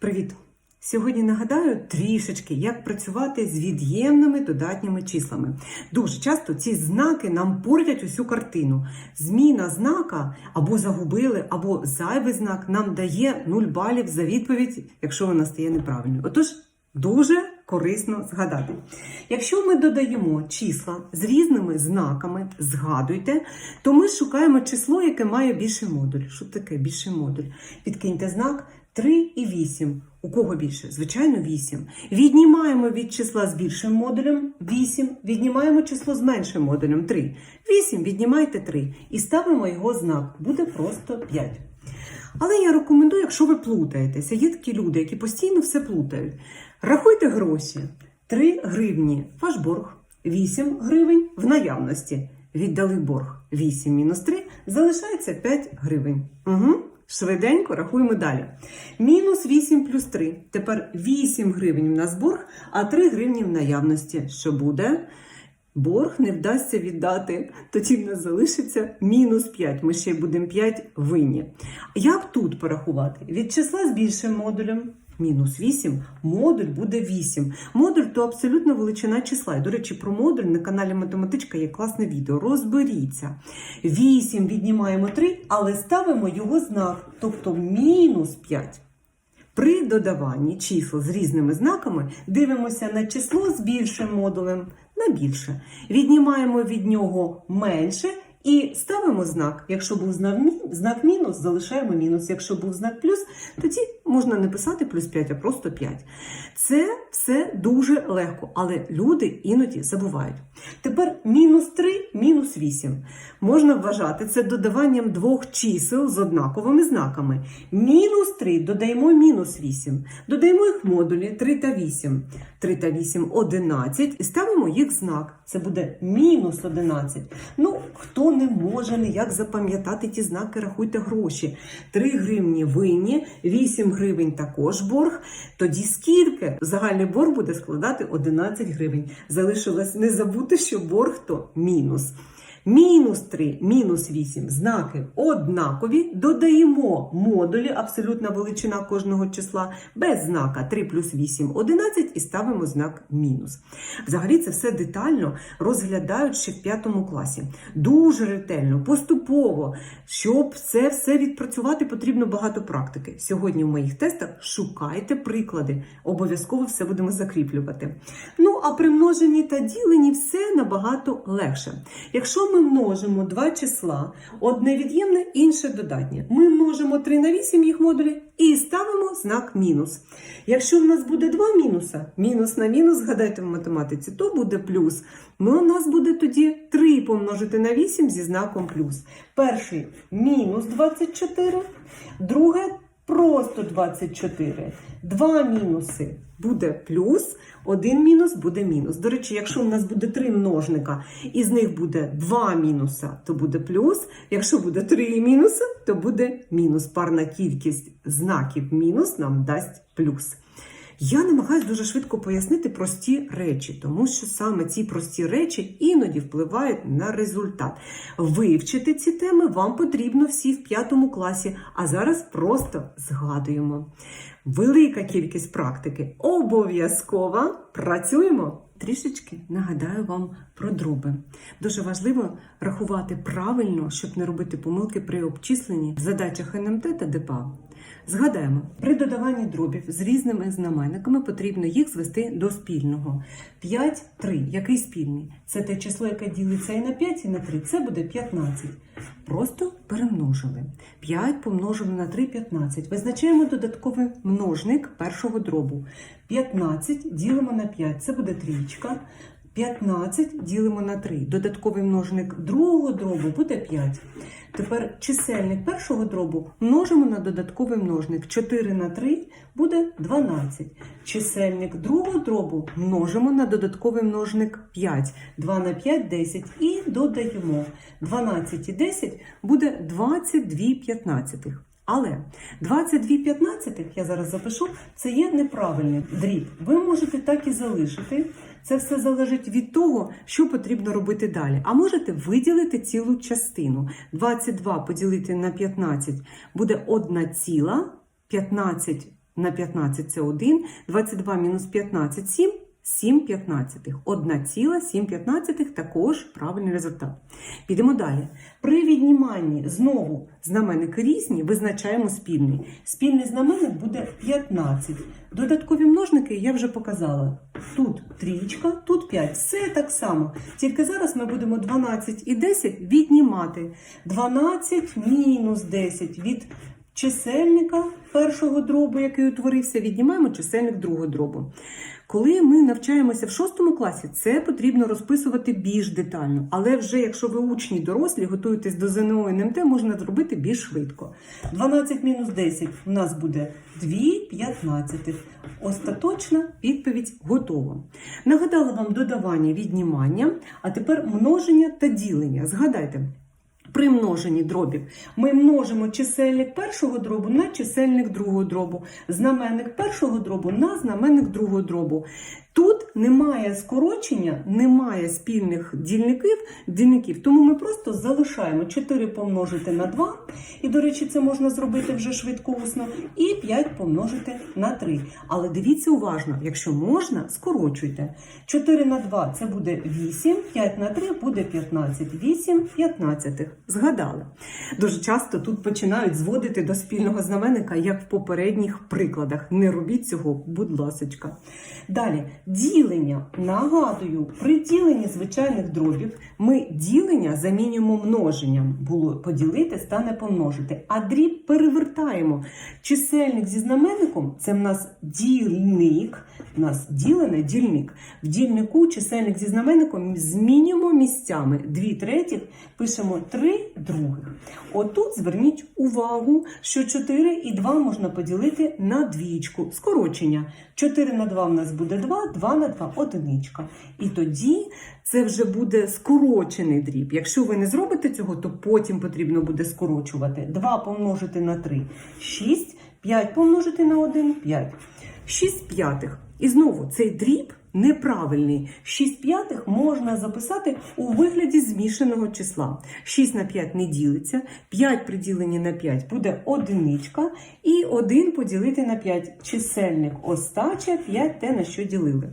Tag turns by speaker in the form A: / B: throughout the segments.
A: Привіт! Сьогодні нагадаю трішечки, як працювати з від'ємними додатніми числами. Дуже часто ці знаки нам портять усю картину. Зміна знака або загубили, або зайвий знак нам дає 0 балів за відповідь, якщо вона стає неправильною. Отож, дуже корисно згадати. Якщо ми додаємо числа з різними знаками, згадуйте, то ми шукаємо число, яке має більший модуль. Що таке більший модуль? Підкиньте знак 3 і 8. У кого більше? Звичайно, 8. Віднімаємо від числа з більшим модулем 8, віднімаємо число з меншим модулем 3. 8 віднімайте 3 і ставимо його знак. Буде просто 5. Але я рекомендую, якщо ви плутаєтеся, є такі люди, які постійно все плутають. Рахуйте гроші. 3 гривні ваш борг, 8 гривень в наявності. Віддали борг 8 мінус 3, залишається 5 гривень. Угу. Швиденько рахуємо далі. Мінус 8 плюс 3. Тепер 8 гривень на борг, а 3 гривні в наявності. Що буде? Борг не вдасться віддати, тоді в нас залишиться мінус 5. Ми ще будемо 5 винні. Як тут порахувати? Від числа з більшим модулем. Мінус 8, модуль буде 8. Модуль то абсолютно величина числа. І, до речі, про модуль на каналі Математичка є класне відео. Розберіться. 8 віднімаємо 3, але ставимо його знак, тобто мінус 5. При додаванні чисел з різними знаками дивимося на число з більшим модулем на більше. Віднімаємо від нього менше і ставимо знак. Якщо був знак мінус, залишаємо мінус. Якщо був знак плюс, тоді можна не писати плюс 5, а просто 5. Це все дуже легко, але люди іноді забувають. Тепер мінус 3, мінус 8. Можна вважати це додаванням двох чисел з однаковими знаками. Мінус 3 додаємо мінус 8. Додаємо їх модулі 3 та 8. 3 та 8 – 11 і ставимо їх знак. Це буде мінус 11. Ну, хто не може ніяк запам'ятати ті знаки, рахуйте гроші. 3 гривні винні, 8 гривень також борг. Тоді скільки? Загальний борг буде складати 11 гривень. Залишилось не забути, що борг то мінус. Мінус 3, мінус 8 знаки однакові. Додаємо модулі, абсолютна величина кожного числа, без знака 3 плюс 8 11 і ставимо знак мінус. Взагалі це все детально розглядають ще в п'ятому класі. Дуже ретельно, поступово. Щоб це все відпрацювати, потрібно багато практики. Сьогодні в моїх тестах шукайте приклади. Обов'язково все будемо закріплювати. Ну, а при множенні та діленні все набагато легше. Якщо ми множимо два числа, одне від'ємне, інше додатнє, ми множимо 3 на 8 їх модулі і ставимо знак мінус. Якщо в нас буде два мінуса, мінус на мінус, згадайте в математиці, то буде плюс. Ну, у нас буде тоді 3 помножити на 8 зі знаком плюс. Перший мінус 24, друге просто 24. Два мінуси буде плюс, один мінус буде мінус. До речі, якщо у нас буде три множника, і з них буде два мінуса, то буде плюс. Якщо буде три мінуси, то буде мінус. Парна кількість знаків мінус нам дасть плюс. Я намагаюся дуже швидко пояснити прості речі, тому що саме ці прості речі іноді впливають на результат. Вивчити ці теми вам потрібно всі в п'ятому класі, а зараз просто згадуємо. Велика кількість практики обов'язкова. Працюємо. Трішечки нагадаю вам про дроби. Дуже важливо рахувати правильно, щоб не робити помилки при обчисленні в задачах НМТ та ДПА. Згадаємо, при додаванні дробів з різними знаменниками потрібно їх звести до спільного. 5, 3. Який спільний? Це те число, яке ділиться і на 5, і на 3. Це буде 15. Просто перемножили. 5 помножимо на 3 – 15. Визначаємо додатковий множник першого дробу. 15 ділимо на 5. Це буде трічка. 15 ділимо на 3. Додатковий множник другого дробу буде 5. Тепер чисельник першого дробу множимо на додатковий множник. 4 на 3 буде 12. Чисельник другого дробу множимо на додатковий множник 5. 2 на 5 – 10. І додаємо. 12 і 10 буде 22 п'ятнадцятих. Але 22 п'ятнадцятих, я зараз запишу, це є неправильний дріб. Ви можете так і залишити. Це все залежить від того, що потрібно робити далі. А можете виділити цілу частину. 22 поділити на 15 буде 1 ціла, 15 на 15 це 1, 22 мінус 15 – 7, 7 п'ятнадцятих. 1,7 п'ятнадцятих також правильний результат. Підемо далі. При відніманні знову знаменники різні, визначаємо спільний. Спільний знаменник буде 15. Додаткові множники я вже показала. Тут трічка, тут 5. Все так само. Тільки зараз ми будемо 12 і 10 віднімати. 12 мінус 10 від чисельника першого дробу, який утворився, віднімаємо чисельник другого дробу. Коли ми навчаємося в шостому класі, це потрібно розписувати більш детально. Але вже якщо ви учні дорослі, готуєтесь до ЗНО і НМТ, можна зробити більш швидко. 12 мінус 10 у нас буде 2 п'ятнадцятих. Остаточна відповідь готова. Нагадала вам додавання віднімання, а тепер множення та ділення. Згадайте. При множенні дробів ми множимо чисельник першого дробу на чисельник другого дробу, знаменник першого дробу на знаменник другого дробу. Тут немає скорочення, немає спільних дільників, дільників, тому ми просто залишаємо 4 помножити на 2, і, до речі, це можна зробити вже швидко усно, і 5 помножити на 3. Але дивіться уважно, якщо можна, скорочуйте. 4 на 2 це буде 8, 5 на 3 буде 15, 8 15. Згадали. Дуже часто тут починають зводити до спільного знаменника, як в попередніх прикладах. Не робіть цього, будь ласочка. Далі, ділення. Нагадую, при діленні звичайних дробів ми ділення замінюємо множенням. Було поділити, стане помножити. А дріб перевертаємо. Чисельник зі знаменником це в нас дільник. У нас ділене дільник. В дільнику чисельник зі знаменником змінюємо місцями. Дві третіх пишемо три других. Отут зверніть увагу, що 4 і 2 можна поділити на двічку. Скорочення. 4 на 2 в нас буде 2, 2 на 2 одиничка. І тоді це вже буде скорочений дріб. Якщо ви не зробите цього, то потім потрібно буде скорочувати. 2 помножити на 3 – 6, 5 помножити на 1 – 5. 6 п'ятих. І знову цей дріб неправильний. 6 п'ятих можна записати у вигляді змішаного числа. 6 на 5 не ділиться, 5 приділені на 5 буде одиничка, і 1 поділити на 5 чисельник остача, 5 те, на що ділили.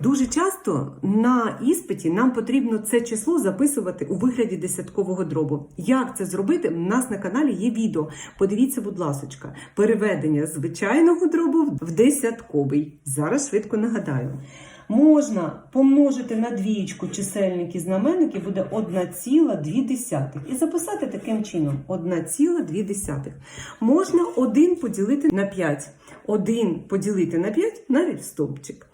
A: Дуже часто на іспиті нам потрібно це число записувати у вигляді десяткового дробу. Як це зробити? У нас на каналі є відео. Подивіться, будь ласочка, переведення звичайного дробу в десятковий. Зараз швидко нагадаю. Можна помножити на двієчку чисельник і знаменник і буде 1,2. І записати таким чином 1,2. Можна 1 поділити на 5. 1 поділити на 5 навіть в стовпчик.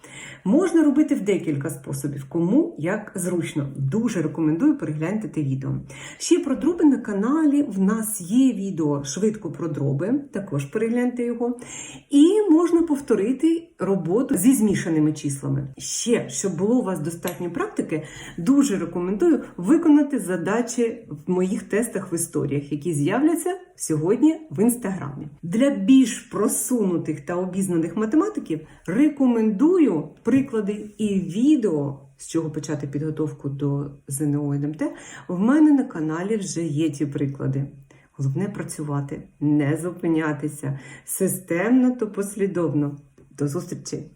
A: Можна робити в декілька способів, кому як зручно. Дуже рекомендую перегляньте те відео. Ще про дроби на каналі в нас є відео швидко про дроби, також перегляньте його. І можна повторити роботу зі змішаними числами. Ще, щоб було у вас достатньо практики, дуже рекомендую виконати задачі в моїх тестах в історіях, які з'являться сьогодні в інстаграмі. Для більш просунутих та обізнаних математиків рекомендую приклади і відео, з чого почати підготовку до ЗНО і НМТ. В мене на каналі вже є ті приклади. Головне працювати, не зупинятися системно та послідовно. До зустрічі!